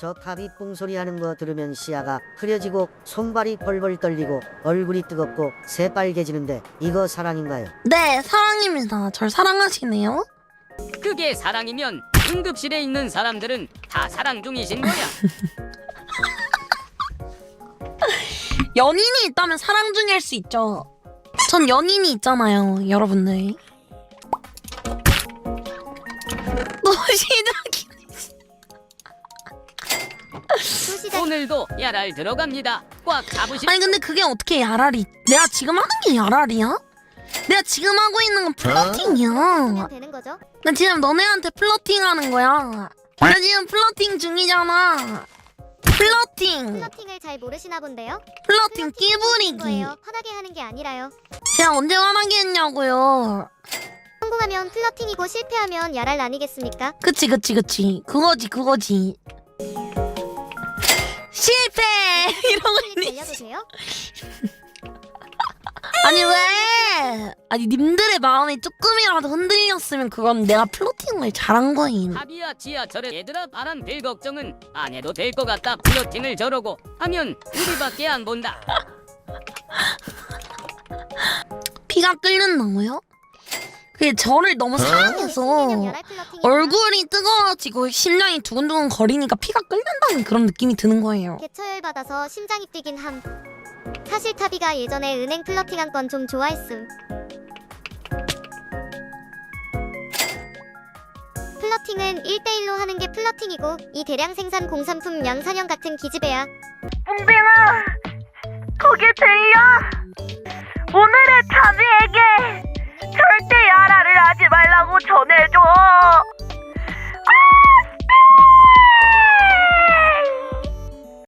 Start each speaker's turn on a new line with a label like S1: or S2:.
S1: 저 탑이 뿡소리 하는 거 들으면 시야가 흐려지고 손발이 벌벌 떨리고 얼굴이 뜨겁고 새빨개지는데 이거 사랑인가요?
S2: 네, 사랑입니다. 절 사랑하시네요.
S3: 그게 사랑이면 응급실에 있는 사람들은 다 사랑 중이신 거야.
S2: 연인이 있다면 사랑 중일 수 있죠. 전 연인이 있잖아요, 여러분들. 또 시작이.
S3: 오늘도 야랄 들어갑니다. 꽉 잡으시.
S2: 아니 근데 그게 어떻게 야랄이? 내가 지금 하는 게 야랄이야? 내가 지금 하고 있는 건 플러팅이야.
S4: 하면 되는 거죠?
S2: 나 지금 너네한테 플러팅하는 거야. 나 지금 플러팅 중이잖아. 플러팅,
S4: 플러팅을 잘 모르시나 본데요?
S2: 플러팅 끼부리기.
S4: 거예요. 화나게 하는 게 아니라요.
S2: 제가 언제 화나게 했냐고요.
S4: 성공하면 플러팅이고 실패하면 야랄 아니겠습니까?
S2: 그치 그치 그치 그거지 그거지 실패 이러고
S4: 빨리
S2: 있니
S4: 달려도 돼요?
S2: 아니 왜 아니 님들의 마음이 조금이라도 흔들렸으면 그건 내가 플로팅을 잘한 거임
S3: 탑이야 지하철에 얘들아 바람 될 걱정은 안 해도 될 것 같다. 플러팅을 저러고 하면 우리밖에 안 본다.
S2: 피가 끓는다고요? 그게 저를 너무 사랑해서
S4: 야랄 플러팅이
S2: 얼굴이 뜨거워지고 심장이 두근두근 거리니까 피가 끓는다는 그런 느낌이 드는 거예요
S4: 개처열 받아서 심장이 뛰긴 함. 사실 타비가 예전에 은행 플러팅한 건 좀 좋아했음. 플러팅은 1대1로 하는 게 플러팅이고 이 대량 생산 공산품 양산형 같은 기집애야.
S5: 뿡빙아 거기 들려? 오늘의 타비에게 절대 말라고 전해줘